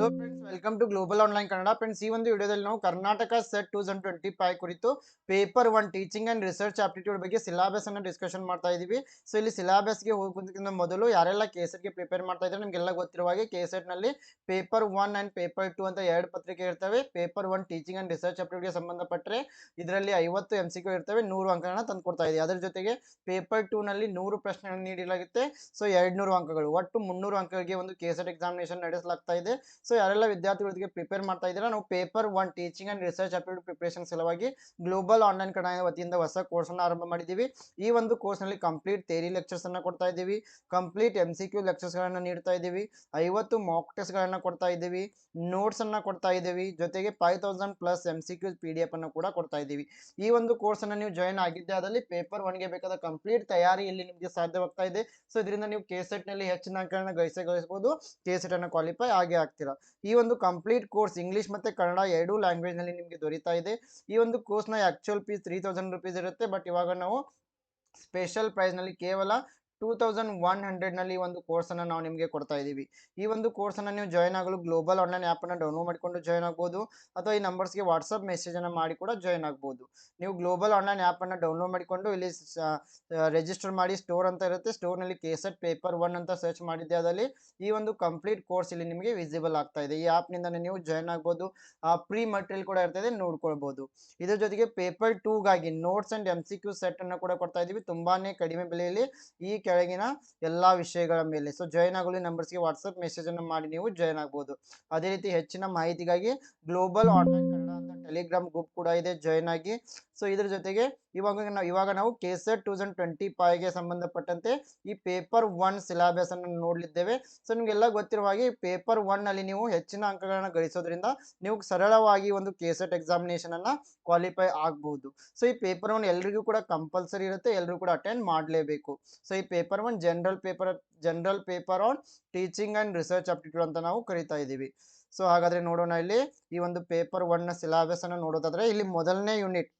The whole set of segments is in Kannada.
Hello friends welcome to global online Kannada friends ಈ ಒಂದು ವಿಡಿಯೋದಲ್ಲಿ ನಾವು Karnataka SET two thousand twenty five ಕುರಿತು paper one teaching and research aptitude ಬಗ್ಗೆ ಸಿಲಾಬಸ್ ಅನ್ನು ಡಿಸ್ಕಷನ್ ಮಾಡ್ತಾ ಇದೀವಿ ಸೊ ಇಲ್ಲಿ ಸಿಲಾಬಸ್ಗೆ ಹೋಗೋದಕ್ಕಿಂತ ಮೊದಲು ಯಾರೆಲ್ಲ ಕೆ ಪ್ರಿಪೇರ್ ಮಾಡ್ತಾ ಇದ್ದಾರೆ ನಿಮಗೆಲ್ಲ ಗೊತ್ತಿರುವ ಹಾಗೆ ಕೆ ನಲ್ಲಿ paper one and paper two ಅಂತ ಎರಡು ಪತ್ರಿಕೆ ಇರ್ತವೆ. Paper one teaching and research ಆಪ್ಟಿಟ್ಯೂಡ್ಗೆ ಸಂಬಂಧಪಟ್ಟರೆ ಇದರಲ್ಲಿ ಐವತ್ತು ಎಂ ಸಿ ಕ್ಯೂ ಇರ್ತವೆ, ನೂರು ಅಂಕಗಳನ್ನ ತಂದು ಕೊಡ್ತಾ ಇದೆ ಅದರ ಜೊತೆಗೆ ಪೇಪರ್ ಟೂ ನಲ್ಲಿ ನೂರು ಪ್ರಶ್ನೆಗಳನ್ನು ನೀಡಲಾಗುತ್ತೆ. ಸೊ ಎರಡು ನೂರು ಅಂಕಗಳು, ಒಟ್ಟು ಮುನ್ನೂರು ಅಂಕಗಳಿಗೆ ಒಂದು ಕೆ ಎಕ್ಸಾಮಿನೇಷನ್ ನಡೆಸಲಾಗ್ತಾ ಇದೆ. ಸೊ ಯಾರೆಲ್ಲ ವಿದ್ಯಾರ್ಥಿಗಳಿಗೆ ಪ್ರಿಪೇರ್ ಮಾಡ್ತಾ ಇದ್ದೀರಾ? ನಾವು paper one teaching and research aptitude preparation ಸಲುವಾಗಿ ಗ್ಲೋಬಲ್ ಆನ್ಲೈನ್ ಕಡೆ ವತಿಯಿಂದ ಹೊಸ ಕೋರ್ಸ್ ಅನ್ನು ಆರಂಭ ಮಾಡಿದ್ದೀವಿ. ಈ ಒಂದು ಕೋರ್ಸ್ನಲ್ಲಿ ಕಂಪ್ಲೀಟ್ ಥೇರಿ ಲೆಕ್ಚರ್ಸ್ ಅನ್ನು ಕೊಡ್ತಾ ಇದ್ದೀವಿ. ಕಂಪ್ಲೀಟ್ ಎಂ ಸಿ ಕ್ಯೂ ನೀಡ್ತಾ ಇದ್ದೀವಿ. ಐವತ್ತು ಮಾಕ್ ಟೆಸ್ಟ್ ಗಳನ್ನ ಕೊಡ್ತಾ ಇದ್ದೀವಿ. ನೋಟ್ಸ್ ಅನ್ನ ಕೊಡ್ತಾ ಇದ್ದೀವಿ. ಜೊತೆಗೆ five thousand plus M C Q P D F ಅನ್ನು ಕೂಡ ಕೊಡ್ತಾ ಇದ್ದೀವಿ. ಈ ಒಂದು ಕೋರ್ಸ್ ಅನ್ನ ನೀವು ಜಾಯಿನ್ ಆಗಿದ್ದೆ ಅದರಲ್ಲಿ ಪೇಪರ್ ಒನ್ಗೆ ಬೇಕಾದ ಕಂಪ್ಲೀಟ್ ತಯಾರಿ ಇಲ್ಲಿ ನಿಮಗೆ ಸಾಧ್ಯವಾಗ್ತಾ ಇದೆ. ಸೊ ಇದರಿಂದ ನೀವು ಕೆ ಸೆಟ್ನಲ್ಲಿ ಹೆಚ್ಚಿನ ಅಂಕಗಳನ್ನ ಗಳಿಸೇ ಗಳಿಸಬಹುದು. ಕೆ ಸೆಟ್ ಅನ್ನು ಕ್ವಾಲಿಫೈ ಆಗೇ ಆಗ್ತೀರಾ. ಈ ಒಂದು ಕಂಪ್ಲೀಟ್ ಕೋರ್ಸ್ ಇಂಗ್ಲಿಷ್ ಮತ್ತೆ ಕನ್ನಡ ಎರಡೂ ಲ್ಯಾಂಗ್ವೇಜ್ನಲ್ಲಿ ನಿಮಗೆ ದೊರೀತಾ ಇದೆ. ಈ ಒಂದು ಕೋರ್ಸ್ನ actual fees three thousand rupees ಇರುತ್ತೆ ಬಟ್ ಇವಾಗ ನಾವು ಸ್ಪೆಷಲ್ ಪ್ರೈಸ್ನಲ್ಲಿ ಕೇವಲ ಟೂ ತೌಸಂಡ್ ಒನ್ ಹಂಡ್ರೆಡ್ನಲ್ಲಿ ಒಂದು ಕೋರ್ಸನ್ನು ನಾವು ನಿಮಗೆ ಕೊಡ್ತಾ ಇದ್ದೀವಿ. ಈ ಒಂದು ಕೋರ್ಸನ್ನು ನೀವು ಜಾಯ್ನ್ ಆಗಲು ಗ್ಲೋಬಲ್ ಆನ್ಲೈನ್ ಆ್ಯಪನ್ನು ಡೌನ್ಲೋಡ್ ಮಾಡಿಕೊಂಡು ಜಾಯ್ನ್ ಆಗ್ಬೋದು. ಅಥವಾ ಈ ನಂಬರ್ಸ್ಗೆ ವಾಟ್ಸಪ್ ಮೆಸೇಜನ್ನು ಮಾಡಿ ಕೂಡ ಜಾಯ್ನ್ ಆಗ್ಬೋದು. ನೀವು ಗ್ಲೋಬಲ್ ಆನ್ಲೈನ್ ಆ್ಯಪನ್ನು ಡೌನ್ಲೋಡ್ ಮಾಡಿಕೊಂಡು ಇಲ್ಲಿ ರಿಜಿಸ್ಟರ್ ಮಾಡಿ ಸ್ಟೋರ್ ಅಂತ ಇರುತ್ತೆ. ಸ್ಟೋರ್ನಲ್ಲಿ ಕೇಸೆಟ್ ಪೇಪರ್ ಒನ್ ಅಂತ ಸರ್ಚ್ ಮಾಡಿದ್ದೆ ಅದರಲ್ಲಿ. ಈ ಒಂದು ಕಂಪ್ಲೀಟ್ ಕೋರ್ಸ್ ಇಲ್ಲಿ ನಿಮಗೆ ವಿಸಿಬಲ್ ಆಗ್ತಾ ಇದೆ. ಈ ಆ್ಯಪ್ನಿಂದನೇ ನೀವು ಜಾಯ್ನ್ ಆಗ್ಬೋದು. ಪ್ರೀ ಮಟೀರಿಯಲ್ ಕೂಡ ಇರ್ತದೆ, ನೋಡ್ಕೊಳ್ಬೋದು. ಇದ್ರ ಜೊತೆಗೆ paper ಟೂಗಾಗಿ notes and M C Q ಸೆಟ್ಟನ್ನು ಕೂಡ ಕೊಡ್ತಾ ಇದ್ದೀವಿ. ತುಂಬಾ ಕಡಿಮೆ ಬೆಲೆಯಲ್ಲಿ. ಈ ಕೆಳಗಿನ ಎಲ್ಲ ವಿಷಯಗಳ ಮೇಲೆ. ಸೊ ಜಾಯ್ನ್ ಆಗಲು ನಂಬರ್ಸ್ಗೆ ವಾಟ್ಸಪ್ ಮೆಸೇಜನ್ನು ಮಾಡಿ ನೀವು ಜಾಯ್ನ್ ಆಗ್ಬೋದು. ಅದೇ ರೀತಿ ಹೆಚ್ಚಿನ ಮಾಹಿತಿಗಾಗಿ ಗ್ಲೋಬಲ್ ಆನ್ಲೈನ್ ಕನ್ನಡ ಅಂತ ಟೆಲಿಗ್ರಾಮ್ ಗ್ರೂಪ್ ಕೂಡ ಇದೆ ಜಾಯ್ನ್ ಆಗಿ. ಸೊ ಇದ್ರ ಜೊತೆಗೆ ಇವಾಗ ನಾವು ಇವಾಗ ನಾವು ಕೆಸೆಟ್ ಟೂ ತೌಸಂಡ್ ಟ್ವೆಂಟಿ ಫೈವ್ಗೆ ಸಂಬಂಧಪಟ್ಟಂತೆ ಈ ಪೇಪರ್ ಒನ್ ಸಿಲಾಬಸ್ ಅನ್ನು ನೋಡಲಿದ್ದೇವೆ. ಸೊ ನಿಮಗೆಲ್ಲ ಗೊತ್ತಿರುವ ಹಾಗೆ ಪೇಪರ್ ಒನ್ ಅಲ್ಲಿ ನೀವು ಹೆಚ್ಚಿನ ಅಂಕಗಳನ್ನು ಗಳಿಸೋದ್ರಿಂದ ನೀವು ಸರಳವಾಗಿ ಒಂದು ಕೆಸೆಟ್ ಎಕ್ಸಾಮಿನೇಷನ್ ಅನ್ನ ಕ್ವಾಲಿಫೈ ಆಗ್ಬಹುದು ಸೊ ಈ ಪೇಪರ್ ಒನ್ ಎಲ್ರಿಗೂ ಕೂಡ ಕಂಪಲ್ಸರಿ ಇರುತ್ತೆ ಎಲ್ಲರೂ ಕೂಡ ಅಟೆಂಡ್ ಮಾಡಲೇಬೇಕು. ಸೊ ಈ one general paper general paper on teaching and research aptitude ಅಂತ ನಾವು ಕರಿತಾ ಇದ್ದೀವಿ. ಸೊ ಹಾಗಾದ್ರೆ ನೋಡೋಣ ಇಲ್ಲಿ, ಈ ಒಂದು ಪೇಪರ್ ಒನ್ ಸಿಲಾಬಸ್ ಅನ್ನು ನೋಡೋದಾದ್ರೆ ಇಲ್ಲಿ ಮೊದಲನೇ ಯೂನಿಟ್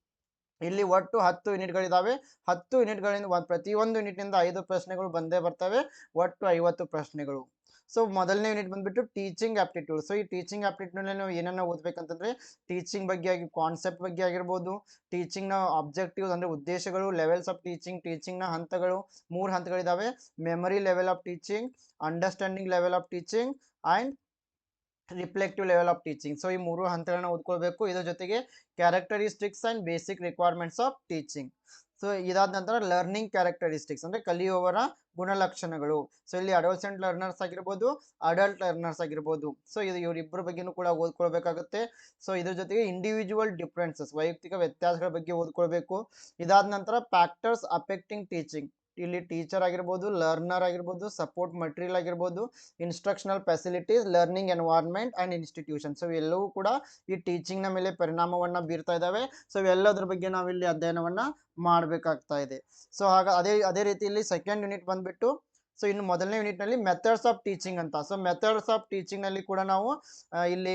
ಇಲ್ಲಿ ಒಟ್ಟು ಹತ್ತು ಯೂನಿಟ್ಗಳಿದ್ದಾವೆ ಹತ್ತು ಯೂನಿಟ್ಗಳಿಂದ ಪ್ರತಿಯೊಂದು ಯೂನಿಟ್ನಿಂದ ಐದು ಪ್ರಶ್ನೆಗಳು ಬಂದೇ ಬರ್ತವೆ. ಒಟ್ಟು ಐವತ್ತು ಪ್ರಶ್ನೆಗಳು. ಸೊ ಮೊದಲನೇ ಯೂನಿಟ್ ಬಂದ್ಬಿಟ್ಟು ಟೀಚಿಂಗ್ ಆಪ್ಟಿಟ್ಯೂಡ್ ಸೊ ಈ ಟೀಚಿಂಗ್ ಆಪ್ಟಿಟ್ಯೂಡ್ನಲ್ಲಿ ನಾವು ಏನನ್ನ ಓದ್ಬೇಕಂತಂದ್ರೆ ಟೀಚಿಂಗ್ ಬಗ್ಗೆ ಆಗಿ ಕಾನ್ಸೆಪ್ಟ್ ಬಗ್ಗೆ ಆಗಿರ್ಬೋದು ನ ಆಬ್ಜೆಕ್ಟಿವ್ಸ್ ಅಂದ್ರೆ ಉದ್ದೇಶಗಳು ಲೆವೆಲ್ಸ್ ಆಫ್ ಟೀಚಿಂಗ್ ಟೀಚಿಂಗ್ನ ಹಂತಗಳು, ಮೂರು ಹಂತಗಳಿದಾವೆ. Memory level of teaching understanding level of teaching and reflective level of teaching so ಈ ಮೂರು ಹಂತಗಳನ್ನ ಓದ್ಕೊಳ್ಬೇಕು. ಇದರ ಜೊತೆಗೆ characteristics and basic requirements of teaching so ಇದಾದ ನಂತರ ಲರ್ನಿಂಗ್ ಕ್ಯಾರೆಕ್ಟರಿಸ್ಟಿಕ್ಸ್ ಅಂದರೆ ಕಲಿಯುವವರ ಗುಣಲಕ್ಷಣಗಳು. ಸೊ ಇಲ್ಲಿ ಅಡೋಲ್ಸೆಂಟ್ ಲರ್ನರ್ಸ್ ಆಗಿರ್ಬೋದು ಅಡಲ್ಟ್ ಲರ್ನರ್ಸ್ ಆಗಿರ್ಬೋದು. ಸೊ ಇದು ಇವರಿಬ್ಬರ ಬಗ್ಗೆನೂ ಕೂಡ ಓದ್ಕೊಳ್ಬೇಕಾಗುತ್ತೆ. ಸೊ ಇದ್ರ ಜೊತೆಗೆ ಇಂಡಿವಿಜುವಲ್ ಡಿಫ್ರೆನ್ಸಸ್ ವೈಯಕ್ತಿಕ ವ್ಯತ್ಯಾಸಗಳ ಬಗ್ಗೆ ಓದ್ಕೊಳ್ಬೇಕು. ಇದಾದ ನಂತರ ಫ್ಯಾಕ್ಟರ್ಸ್ ಅಫೆಕ್ಟಿಂಗ್ ಟೀಚಿಂಗ್ ಇಲ್ಲಿ ಟೀಚರ್ ಆಗಿರ್ಬೋದು ಲರ್ನರ್ ಆಗಿರ್ಬೋದು ಸಪೋರ್ಟ್ ಮಟೀರಿಯಲ್ ಆಗಿರ್ಬೋದು instructional facilities learning environment and institution so ಇವೆಲ್ಲವೂ ಕೂಡ ಈ ಟೀಚಿಂಗ್ನ ಮೇಲೆ ಪರಿಣಾಮವನ್ನು ಬೀರ್ತಾ ಇದ್ದಾವೆ ಸೊ ಇವೆಲ್ಲದ್ರ ಬಗ್ಗೆ ನಾವಿಲ್ಲಿ ಅಧ್ಯಯನವನ್ನು ಮಾಡಬೇಕಾಗ್ತಾ ಇದೆ. ಸೊ ಆಗ ಅದೇ ಅದೇ ರೀತಿ ಇಲ್ಲಿ ಸೆಕೆಂಡ್ ಯೂನಿಟ್ ಬಂದುಬಿಟ್ಟು ಸೊ ಇನ್ನು ಮೊದಲನೇ ಯೂನಿಟ್ನಲ್ಲಿ ಮೆಥಡ್ಸ್ ಆಫ್ ಟೀಚಿಂಗ್ ಅಂತ. ಸೊ ಮೆಥಡ್ಸ್ ಆಫ್ ಟೀಚಿಂಗ್ನಲ್ಲಿ ಕೂಡ ನಾವು ಇಲ್ಲಿ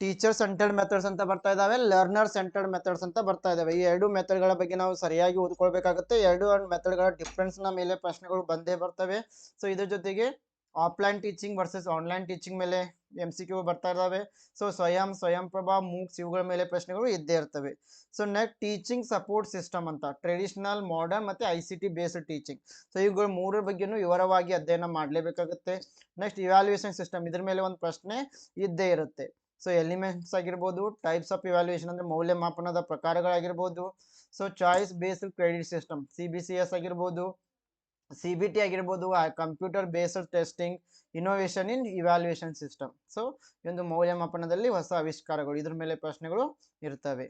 ಟೀಚರ್ ಸೆಂಟರ್ಡ್ ಮೆಥಡ್ಸ್ ಅಂತ ಬರ್ತಾ ಇದಾವೆ ಲರ್ನರ್ ಸೆಂಟರ್ಡ್ ಮೆಥಡ್ಸ್ ಅಂತ ಬರ್ತಾ ಇದಾವೆ. ಈ ಎರಡು ಮೆಥಡ್ಗಳ ಬಗ್ಗೆ ನಾವು ಸರಿಯಾಗಿ ಓದ್ಕೊಳ್ಬೇಕಾಗುತ್ತೆ. ಎರಡು ಮೆಥಡ್ಗಳ ಡಿಫ್ರೆನ್ಸ್ನ ಮೇಲೆ ಪ್ರಶ್ನೆಗಳು ಬಂದೇ ಬರ್ತವೆ. ಸೊ ಇದ್ರ ಜೊತೆಗೆ offline teaching versus online teaching ಮೇಲೆ ಎಂ ಸಿ ಕ್ಯೂ ಬರ್ತಾ ಇದ್ದಾವೆ ಸೊ ಸ್ವಯಂ ಸ್ವಯಂ ಪ್ರಭಾ ಮೂಕ್ಸ್ ಇವುಗಳ ಮೇಲೆ ಪ್ರಶ್ನೆಗಳು ಇದ್ದೇ ಇರ್ತವೆ. So next teaching support system ಅಂತ ಟ್ರೆಡಿಷನಲ್ ಮಾಡರ್ನ್ ಮತ್ತು I C T based teaching so ಇವುಗಳ ಮೂರರ ಬಗ್ಗೆನೂ ವಿವರವಾಗಿ ಅಧ್ಯಯನ ಮಾಡಲೇಬೇಕಾಗುತ್ತೆ. ನೆಕ್ಸ್ಟ್ ಇವ್ಯಾಲ್ಯೂಯೇಷನ್ ಸಿಸ್ಟಮ್ ಇದ್ರ ಮೇಲೆ ಒಂದು ಪ್ರಶ್ನೆ ಇದ್ದೇ ಇರುತ್ತೆ. ಸೊ ಎಲಿಮೆಂಟ್ಸ್ ಆಗಿರ್ಬೋದು ಟೈಪ್ಸ್ ಆಫ್ ಇವ್ಯಾಲ್ಯೂಯೇಷನ್ ಅಂದರೆ ಮೌಲ್ಯಮಾಪನದ ಪ್ರಕಾರಗಳಾಗಿರ್ಬೋದು. So choice based credit system C B C S ಆಗಿರ್ಬೋದು ಸಿ ಬಿ ಟಿ ಆಗಿರ್ಬೋದು computer based testing innovation in evaluation system so ಈ ಒಂದು ಮೌಲ್ಯಮಾಪನದಲ್ಲಿ ಹೊಸ ಆವಿಷ್ಕಾರಗಳು, ಇದ್ರ ಮೇಲೆ ಪ್ರಶ್ನೆಗಳು ಇರ್ತವೆ.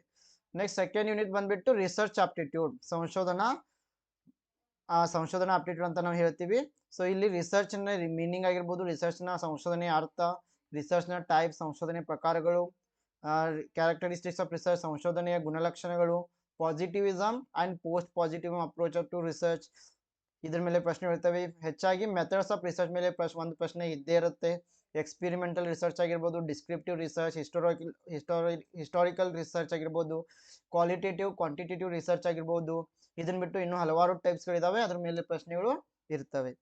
ನೆಕ್ಸ್ಟ್ ಸೆಕೆಂಡ್ ಯೂನಿಟ್ ಬಂದ್ಬಿಟ್ಟು ರಿಸರ್ಚ್ ಆಪ್ಟಿಟ್ಯೂಡ್ ಸಂಶೋಧನಾ ಸಂಶೋಧನಾ ಆಪ್ಟಿಟ್ಯೂಡ್ ಅಂತ ನಾವು ಹೇಳ್ತೀವಿ. ಸೊ ಇಲ್ಲಿ ರಿಸರ್ಚ್ನ ಮೀನಿಂಗ್ ಆಗಿರ್ಬೋದು ರಿಸರ್ಚ್ನ ಸಂಶೋಧನೆಯ ಅರ್ಥ ರಿಸರ್ಚ್ನ ಟೈಪ್ ಸಂಶೋಧನೆ ಪ್ರಕಾರಗಳು ಕ್ಯಾರೆಕ್ಟರಿಸ್ಟಿಕ್ಸ್ ಆಫ್ ರಿಸರ್ಚ್ ಸಂಶೋಧನೆಯ ಗುಣಲಕ್ಷಣಗಳು positivism and post positive approach to research ಇದ್ರ ಮೇಲೆ ಪ್ರಶ್ನೆ ಇರ್ತವೆ ಹೆಚ್ಚಾಗಿ ಮೆಥಡ್ಸ್ ಆಫ್ ರಿಸರ್ಚ್ ಮೇಲೆ ಪ್ರಶ್, ಒಂದು ಪ್ರಶ್ನೆ ಇದ್ದೇ ಇರುತ್ತೆ. ಎಕ್ಸ್ಪಿರಿಮೆಂಟಲ್ ರಿಸರ್ಚ್ ಆಗಿರ್ಬೋದು descriptive research historical history historical research ಆಗಿರ್ಬೋದು ಕ್ವಾಲಿಟೇಟಿವ್ ಕ್ವಾಂಟಿಟೇಟಿವ್ ರಿಸರ್ಚ್ ಆಗಿರ್ಬೋದು. ಇದನ್ನ ಬಿಟ್ಟು ಇನ್ನೂ ಹಲವಾರು ಟೈಪ್ಸ್ಗಳಿದ್ದಾವೆ ಅದ್ರ ಮೇಲೆ ಪ್ರಶ್ನೆಗಳು ಇರ್ತವೆ.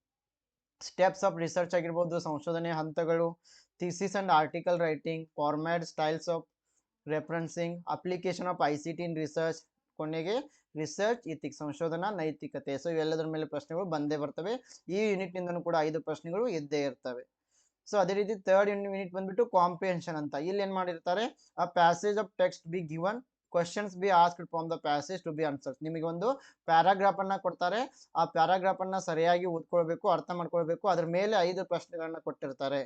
ಸ್ಟೆಪ್ಸ್ ಆಫ್ ರಿಸರ್ಚ್ ಆಗಿರ್ಬೋದು, ಸಂಶೋಧನೆ ಹಂತಗಳು thesis and article writing format, styles of referencing application of I C T research ಕೊನೆಗೆ ರಿಸರ್ಚ್ ಇತಿಕ್ ಸಂಶೋಧನಾ ನೈತಿಕತೆ. ಸೊ ಇವೆಲ್ಲದರ ಮೇಲೆ ಪ್ರಶ್ನೆಗಳು ಬಂದೇ ಬರ್ತವೆ. ಈ ಯೂನಿಟ್ನಿಂದನೂ ಕೂಡ ಐದು ಪ್ರಶ್ನೆಗಳು ಇದ್ದೇ ಇರ್ತವೆ. ಸೊ ಅದೇ ರೀತಿ ಥರ್ಡ್ ಯೂನಿಟ್ ಬಂದ್ಬಿಟ್ಟು ಕಾಂಪಿಹೆನ್ಷನ್ ಅಂತ. ಇಲ್ಲಿ ಏನು ಮಾಡಿರ್ತಾರೆ? ಆ passage of text be given questions be asked from the passage to be answers ನಿಮಗೆ ಒಂದು ಪ್ಯಾರಾಗ್ರಾಫ್ ಅನ್ನ ಕೊಡ್ತಾರೆ. ಆ ಪ್ಯಾರಾಗ್ರಾಫ್ ಅನ್ನ ಸರಿಯಾಗಿ ಓದ್ಕೊಳ್ಬೇಕು, ಅರ್ಥ ಮಾಡ್ಕೊಳ್ಬೇಕು. ಅದ್ರ ಮೇಲೆ ಐದು ಪ್ರಶ್ನೆಗಳನ್ನ ಕೊಟ್ಟಿರ್ತಾರೆ.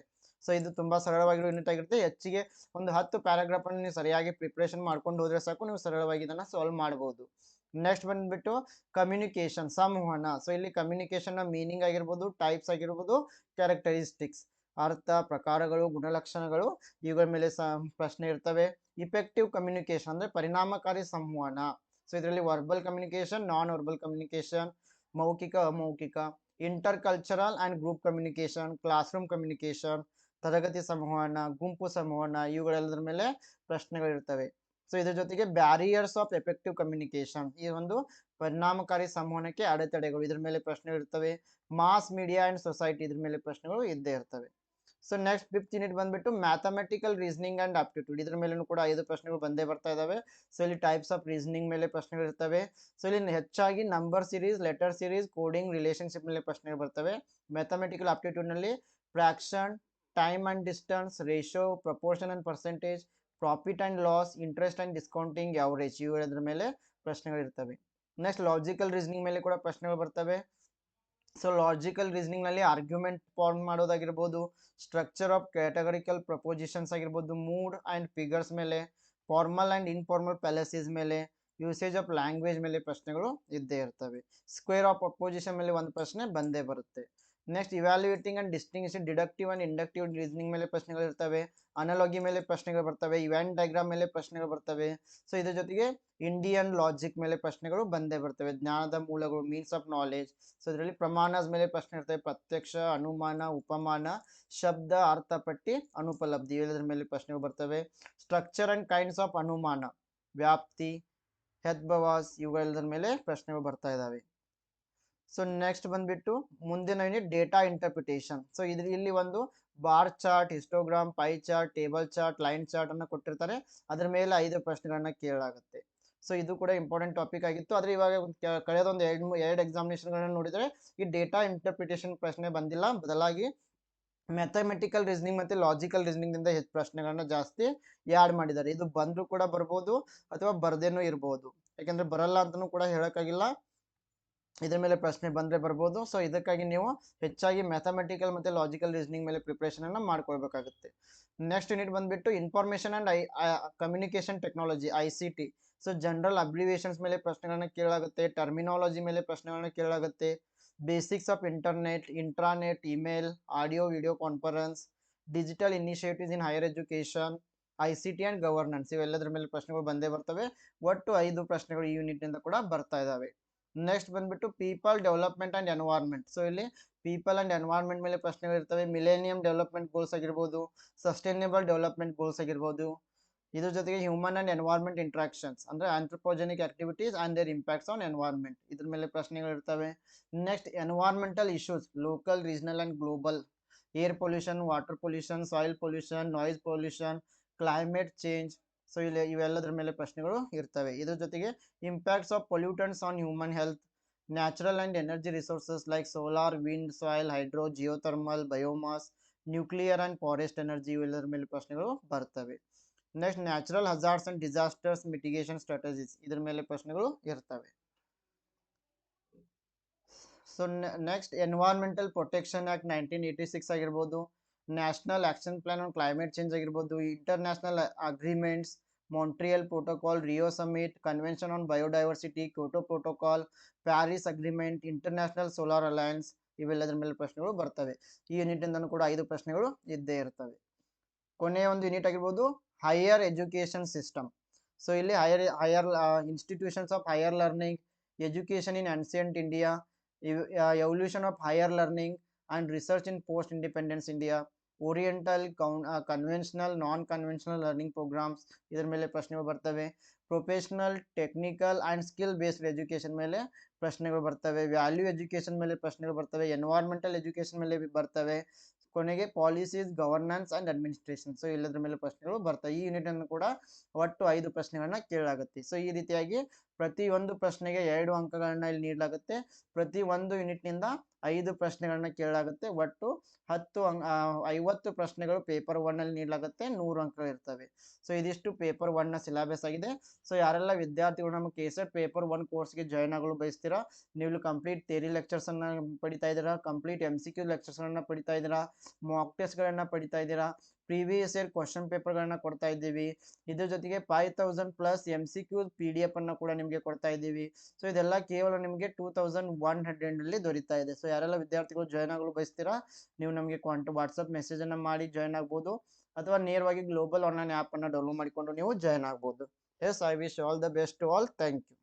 ಸೊ ಇದು ತುಂಬಾ ಸರಳವಾಗಿರೋ ಯೂನಿಟ್ ಆಗಿರುತ್ತೆ ಹೆಚ್ಚಿಗೆ ಒಂದು ಹತ್ತು ಪ್ಯಾರಾಗ್ರಾಫ್ ಅನ್ನು ನೀವು ಸರಿಯಾಗಿ ಪ್ರಿಪರೇಷನ್ ಮಾಡ್ಕೊಂಡು ಹೋದ್ರೆ ಸಾಕು. ನೀವು ಸರಳವಾಗಿ ಇದನ್ನ ಸಾಲ್ವ್ ಮಾಡಬಹುದು ನೆಕ್ಸ್ಟ್ ಬಂದ್ಬಿಟ್ಟು ಕಮ್ಯುನಿಕೇಶನ್ ಸಂವಹನ. ಸೊ ಇಲ್ಲಿ ಕಮ್ಯುನಿಕೇಶನ್ ಮೀನಿಂಗ್ ಆಗಿರ್ಬೋದು ಟೈಪ್ಸ್ ಆಗಿರ್ಬೋದು ಕ್ಯಾರೆಕ್ಟರಿಸ್ಟಿಕ್ಸ್ ಅರ್ಥ, ಪ್ರಕಾರಗಳು, ಗುಣಲಕ್ಷಣಗಳು, ಇವುಗಳ ಮೇಲೆ ಪ್ರಶ್ನೆ ಇರ್ತವೆ. ಇಫೆಕ್ಟಿವ್ ಕಮ್ಯುನಿಕೇಶನ್ ಅಂದ್ರೆ ಪರಿಣಾಮಕಾರಿ ಸಂವಹನ. ಸೊ ಇದರಲ್ಲಿ verbal communication non verbal communication ಮೌಖಿಕ, ಅಮೌಖಿಕ intercultural and group communication classroom communication ತರಗತಿ ಸಂವಹನ, ಗುಂಪು ಸಂವಹನ, ಇವುಗಳೆಲ್ಲದರ ಮೇಲೆ ಪ್ರಶ್ನೆಗಳಿರ್ತವೆ. ಸೊ ಇದ್ರ ಜೊತೆಗೆ ಬ್ಯಾರಿಯರ್ಸ್ ಆಫ್ ಎಫೆಕ್ಟಿವ್ ಕಮ್ಯುನಿಕೇಶನ್ ಈ ಒಂದು ಪರಿಣಾಮಕಾರಿ ಸಂವಹನಕ್ಕೆ ಅಡೆತಡೆಗಳು ಇದ್ರ ಮೇಲೆ ಪ್ರಶ್ನೆಗಳಿರ್ತವೆ. ಮಾಸ್ ಮೀಡಿಯಾ ಅಂಡ್ ಸೊಸೈಟಿ ಇದ್ರ ಮೇಲೆ ಪ್ರಶ್ನೆಗಳು ಇದ್ದೇ ಇರ್ತವೆ. ಸೊ ನೆಕ್ಸ್ಟ್ ಫಿಫ್ತ್ ಯೂನಿಟ್ ಬಂದ್ಬಿಟ್ಟು ಮ್ಯಾಥಮೆಟಿಕಲ್ ರೀಸನಿಂಗ್ ಆ್ಯಂಡ್ ಆಪ್ಟಿಟ್ಯೂಡ್ ಇದ್ರ ಮೇಲೂ ಕೂಡ ಐದು ಪ್ರಶ್ನೆಗಳು ಬಂದೇ ಬರ್ತಾ ಇದ್ದಾವೆ ಸೊ ಇಲ್ಲಿ ಟೈಪ್ಸ್ ಆಫ್ ರೀಸನಿಂಗ್ ಮೇಲೆ ಪ್ರಶ್ನೆಗಳು ಇರ್ತವೆ. ಸೊ ಇಲ್ಲಿ ಹೆಚ್ಚಾಗಿ number series letter series coding relationship ಮೇಲೆ ಪ್ರಶ್ನೆಗಳು ಬರ್ತವೆ. Mathematical aptitude fraction time and distance ratio proportion and percentage profit and loss interest and discounting ಯಾವ ಯಾವರೇಜ್ ಇವುಗಳ ಮೇಲೆ ಪ್ರಶ್ನೆಗಳು ಇರ್ತವೆ. ನೆಕ್ಸ್ಟ್ ಲಾಜಿಕಲ್ ರೀಸನಿಂಗ್ ಮೇಲೆ ಕೂಡ ಪ್ರಶ್ನೆಗಳು ಬರ್ತವೆ. ಸೊ ಲಾಜಿಕಲ್ ರೀಸನಿಂಗ್ನಲ್ಲಿ ಆರ್ಗ್ಯುಮೆಂಟ್ ಫಾರ್ಮ್ ಮಾಡೋದಾಗಿರ್ಬೋದು ಸ್ಟ್ರಕ್ಚರ್ ಆಫ್ ಕ್ಯಾಟಗರಿಕಲ್ ಪ್ರಪೋಸಿಷನ್ಸ್ ಆಗಿರ್ಬೋದು ಮೂಡ್ ಅಂಡ್ ಫಿಗರ್ಸ್ ಮೇಲೆ ಫಾರ್ಮಲ್ ಆ್ಯಂಡ್ ಇನ್ಫಾರ್ಮಲ್ ಪ್ಯಾಲೇಸಿಸ್ ಮೇಲೆ ಯೂಸೇಜ್ ಆಫ್ ಲ್ಯಾಂಗ್ವೇಜ್ ಮೇಲೆ ಪ್ರಶ್ನೆಗಳು ಇದ್ದೇ ಇರ್ತವೆ. ಸ್ಕ್ವೇರ್ ಆಫ್ ಅಪೋಸಿಷನ್ ಮೇಲೆ ಒಂದು ಪ್ರಶ್ನೆ ಬಂದೇ ಬರುತ್ತೆ. Next evaluating and distinguish deductive and inductive reasoning ಮೇಲೆ ಪ್ರಶ್ನೆಗಳು ಇರ್ತವೆ ಅನಲಾಗಿ ಮೇಲೆ ಪ್ರಶ್ನೆಗಳು ಬರ್ತವೆ ಇವೆಂಟ್ ಡಯಾಗ್ರಾಮ್ ಮೇಲೆ ಪ್ರಶ್ನೆಗಳು ಬರ್ತವೆ. ಸೊ ಇದ್ರ ಜೊತೆಗೆ ಇಂಡಿಯನ್ ಲಾಜಿಕ್ ಮೇಲೆ ಪ್ರಶ್ನೆಗಳು ಬಂದೇ ಬರ್ತವೆ. ಜ್ಞಾನದ ಮೂಲಗಳು ಮೀನ್ಸ್ ಆಫ್ ನಾಲೆಜ್ ಸೊ ಇದರಲ್ಲಿ ಪ್ರಮಾಣದ ಮೇಲೆ ಪ್ರಶ್ನೆ ಇರ್ತವೆ. ಪ್ರತ್ಯಕ್ಷ, ಅನುಮಾನ, ಉಪಮಾನ, ಶಬ್ದ ಅರ್ಥಪಟ್ಟಿ ಅನುಪಲಬ್ಧಿ ಇವೆಲ್ಲದರ ಮೇಲೆ ಪ್ರಶ್ನೆಗಳು ಬರ್ತವೆ. ಸ್ಟ್ರಕ್ಚರ್ ಅಂಡ್ ಕೈಂಡ್ಸ್ ಆಫ್ ಅನುಮಾನ, ವ್ಯಾಪ್ತಿ ಹೆದ್ಬವಾಸ್ ಇವುಗಳೆಲ್ಲದರ ಮೇಲೆ ಪ್ರಶ್ನೆಗಳು ಬರ್ತಾ ಇದಾವೆ ಸೊ ನೆಕ್ಸ್ಟ್ ಬಂದ್ಬಿಟ್ಟು ಮುಂದಿನ ಯೂನಿಟ್ ಡೇಟಾ ಇಂಟರ್ಪ್ರಿಟೇಷನ್ ಸೊ ಇದ್ರ ಇಲ್ಲಿ ಒಂದು bar chart histogram pie chart table chart line chart ಅನ್ನ ಕೊಟ್ಟಿರ್ತಾರೆ. ಅದ್ರ ಮೇಲೆ ಐದು ಪ್ರಶ್ನೆಗಳನ್ನ ಕೇಳಲಾಗುತ್ತೆ. ಸೊ ಇದು ಕೂಡ ಇಂಪಾರ್ಟೆಂಟ್ ಟಾಪಿಕ್ ಆಗಿತ್ತು. ಆದ್ರೆ ಇವಾಗ ಕಳೆದೊಂದು ಎರಡು ಎರಡು ಎಕ್ಸಾಮಿನೇಷನ್ಗಳನ್ನ ನೋಡಿದ್ರೆ ಈ ಡೇಟಾ ಇಂಟರ್ಪ್ರಿಟೇಷನ್ ಪ್ರಶ್ನೆ ಬಂದಿಲ್ಲ. ಬದಲಾಗಿ ಮ್ಯಾಥಮೆಟಿಕಲ್ ರೀಸನಿಂಗ್ ಮತ್ತೆ ಲಾಜಿಕಲ್ ರೀಸನಿಂಗ್ ಇಂದ ಹೆಚ್ಚು ಪ್ರಶ್ನೆಗಳನ್ನ ಜಾಸ್ತಿ ಯಾಡ್ ಮಾಡಿದ್ದಾರೆ. ಇದು ಬಂದರೂ ಕೂಡ ಬರ್ಬೋದು ಅಥವಾ ಬರ್ದೇನೂ ಇರ್ಬೋದು. ಯಾಕಂದ್ರೆ ಬರಲ್ಲ ಅಂತಾನೂ ಕೂಡ ಹೇಳಕ್ಕಾಗಿಲ್ಲ. ಇದ್ರ ಮೇಲೆ ಪ್ರಶ್ನೆ ಬಂದ್ರೆ ಬರ್ಬೋದು. ಸೊ ಇದಕ್ಕಾಗಿ ನೀವು ಹೆಚ್ಚಾಗಿ ಮ್ಯಾಥಮೆಟಿಕಲ್ ಮತ್ತೆ ಲಾಜಿಕಲ್ ರೀಸನಿಂಗ್ ಮೇಲೆ ಪ್ರಿಪ್ರೇಷನ್ ಅನ್ನ ಮಾಡ್ಕೊಳ್ಬೇಕಾಗುತ್ತೆ. ನೆಕ್ಸ್ಟ್ ಯೂನಿಟ್ ಬಂದ್ಬಿಟ್ಟು information and I communication technology I C T so general abbreviations ಮೇಲೆ ಪ್ರಶ್ನೆಗಳನ್ನ ಕೇಳಲಾಗುತ್ತೆ ಟರ್ಮಿನಾಲಜಿ ಮೇಲೆ ಪ್ರಶ್ನೆಗಳನ್ನ ಕೇಳಲಾಗುತ್ತೆ basics of internet intranet email audio video conference digital initiatives in higher education I C T and governance ಇವೆಲ್ಲದರ ಮೇಲೆ ಪ್ರಶ್ನೆಗಳು ಬಂದೇ ಬರ್ತವೆ. ಒಟ್ಟು ಐದು ಪ್ರಶ್ನೆಗಳು ಈ ಯೂನಿಟ್ನಿಂದ ಕೂಡ ಬರ್ತಾ ಇದಾವೆ. ನೆಕ್ಸ್ಟ್ ಬಂದ್ಬಿಟ್ಟು people development and environment so ಇಲ್ಲಿ ಪೀಪಲ್ ಅಂಡ್ ಎನ್ವೈರ್ಮೆಂಟ್ ಮೇಲೆ ಪ್ರಶ್ನೆಗಳು ಇರ್ತವೆ. ಮಿಲೇನಿಯಂ ಡೆವಲಪ್ಮೆಂಟ್ ಗೋಲ್ಸ್ ಆಗಿರ್ಬೋದು ಸಸ್ಟೈನೇಬಲ್ ಡೆವಲಪ್ಮೆಂಟ್ ಗೋಲ್ಸ್ ಆಗಿರ್ಬೋದು. ಇದ್ರ ಜೊತೆಗೆ ಹ್ಯೂಮನ್ ಅಂಡ್ ಎನ್ವೈರ್ಮೆಂಟ್ ಇಂಟ್ರಾಕ್ಷನ್ಸ್ ಅಂದ್ರೆ anthropogenic activities and their impacts on environment ಇದ್ರ ಮೇಲೆ ಪ್ರಶ್ನೆಗಳು ಇರ್ತವೆ. Next environmental issues local regional and global air pollution water pollution soil pollution noise pollution climate change so ಇಲ್ಲಿ ಇವೆಲ್ಲದರ ಮೇಲೆ ಪ್ರಶ್ನೆಗಳು ಇರ್ತವೆ. ಇದ್ರ ಜೊತೆಗೆ impacts of pollutants on human health natural and energy resources like solar wind soil hydro geothermal biomass nuclear and forest energy ಇವೆಲ್ಲದರ ಮೇಲೆ ಪ್ರಶ್ನೆಗಳು ಬರ್ತವೆ. Next natural hazards and disasters mitigation strategies ಇದ್ರ ಮೇಲೆ ಪ್ರಶ್ನೆಗಳು ಇರ್ತವೆ. So next environmental protection act nineteen eighty six ಆಗಿರ್ಬೋದು. National action plan on climate change ಆಗಿರ್ಬೋದು international agreements Montreal protocol Rio summit convention on biodiversity Kyoto protocol Paris agreement international solar alliance ಇವೆಲ್ಲದರ ಮೇಲೆ ಪ್ರಶ್ನೆಗಳು ಬರ್ತವೆ. ಈ ಯೂನಿಟ್ ಇಂದನೂ ಕೂಡ ಐದು ಪ್ರಶ್ನೆಗಳು ಇದ್ದೇ ಇರ್ತವೆ. ಕೊನೆಯ ಒಂದು ಯೂನಿಟ್ ಆಗಿರ್ಬೋದು ಹೈಯರ್ ಎಜುಕೇಶನ್ ಸಿಸ್ಟಮ್ ಸೊ ಇಲ್ಲಿ higher higher institutions of higher learning education in ancient India evolution of higher learning and research in post independence India oriental con conventional non conventional learning programs ಇದರ ಮೇಲೆ ಪ್ರಶ್ನೆಗಳು ಬರ್ತವೆ. Professional technical and skill based education ಮೇಲೆ ಪ್ರಶ್ನೆಗಳು ಬರ್ತವೆ. ವ್ಯಾಲ್ಯೂ ಎಜುಕೇಷನ್ ಮೇಲೆ ಪ್ರಶ್ನೆಗಳು ಬರ್ತವೆ. ಎನ್ವೈರ್ಮೆಂಟಲ್ ಎಜುಕೇಷನ್ ಮೇಲೆ ಬರ್ತವೆ. ಕೊನೆಗೆ policies governance and administration so ಇಲ್ಲದ್ರ ಮೇಲೆ ಪ್ರಶ್ನೆಗಳು ಬರ್ತವೆ. ಈ ಯೂನಿಟನ್ನು ಕೂಡ ಒಟ್ಟು ಐದು ಪ್ರಶ್ನೆಗಳನ್ನ ಕೇಳಲಾಗುತ್ತೆ. ಸೊ ಈ ರೀತಿಯಾಗಿ ಪ್ರತಿ ಒಂದು ಪ್ರಶ್ನೆಗೆ ಎರಡು ಅಂಕಗಳನ್ನ ಇಲ್ಲಿ ನೀಡಲಾಗುತ್ತೆ. ಪ್ರತಿ ಒಂದು ಯೂನಿಟ್ನಿಂದ ಐದು ಪ್ರಶ್ನೆಗಳನ್ನ ಕೇಳಲಾಗುತ್ತೆ. ಒಟ್ಟು ಹತ್ತು ಅಂಕ ಐವತ್ತು ಪ್ರಶ್ನೆಗಳು ಪೇಪರ್ ಒನ್ ಅಲ್ಲಿ ನೀಡಲಾಗುತ್ತೆ. ನೂರು ಅಂಕಗಳು ಇರ್ತವೆ. ಸೊ ಇದಿಷ್ಟು ಪೇಪರ್ ಒನ್ನ ಸಿಲೆಬಸ್ ಆಗಿದೆ. ಸೊ ಯಾರೆಲ್ಲ ವಿದ್ಯಾರ್ಥಿಗಳು ನಮ್ಮ ಕೆ ಸೆಟ್ ಪೇಪರ್ ಒನ್ ಕೋರ್ಸ್ಗೆ ಜಾಯ್ನ್ ಆಗಲು ಬಯಸ್ತೀರಾ? ನೀವು ಕಂಪ್ಲೀಟ್ ಥೇರಿ ಲೆಕ್ಚರ್ಸ್ ಅನ್ನ ಪಡಿತಾ ಇದ್ದೀರಾ? Complete M C Q lectures ಅನ್ನ ಪಡಿತಾ ಇದ್ದೀರಾ? ಮಾಕ್ ಟೆಸ್ಟ್ ಗಳನ್ನ ಪಡಿತಾ ಇದ್ದೀರಾ? ಪ್ರೀವಿಯಸ್ ಇಯರ್ ಕ್ವಶನ್ ಪೇಪರ್ಗಳನ್ನ ಕೊಡ್ತಾ ಇದ್ದೀವಿ. ಇದ್ರ ಜೊತೆಗೆ five thousand plus M C Q P D F ಅನ್ನ ಕೂಡ ನಿಮಗೆ ಕೊಡ್ತಾ ಇದ್ದೀವಿ. ಸೊ ಇದೆಲ್ಲ ಕೇವಲ ನಿಮಗೆ ಟೂ ತೌಸಂಡ್ ಒನ್ ಹಂಡ್ರೆಡಲ್ಲಿ ದೊರೀತಾ ಇದೆ. ಸೊ ಯಾರೆಲ್ಲ ವಿದ್ಯಾರ್ಥಿಗಳು ಜಾಯ್ನ್ ಆಗಲು ಬಯಸ್ತೀರಾ, ನೀವು ನಮಗೆ ಕಾಂಟ್ ವಾಟ್ಸಪ್ ಮೆಸೇಜ್ ಅನ್ನ ಮಾಡಿ ಜಾಯ್ನ್ ಆಗ್ಬೋದು. ಅಥವಾ ನೇರವಾಗಿ ಗ್ಲೋಬಲ್ ಆನ್ಲೈನ್ ಆ್ಯಪನ್ನು ಡೌನ್ಲೋಡ್ ಮಾಡಿಕೊಂಡು ನೀವು ಜಾಯ್ನ್ ಆಗ್ಬೋದು. Yes I wish all the best all thank you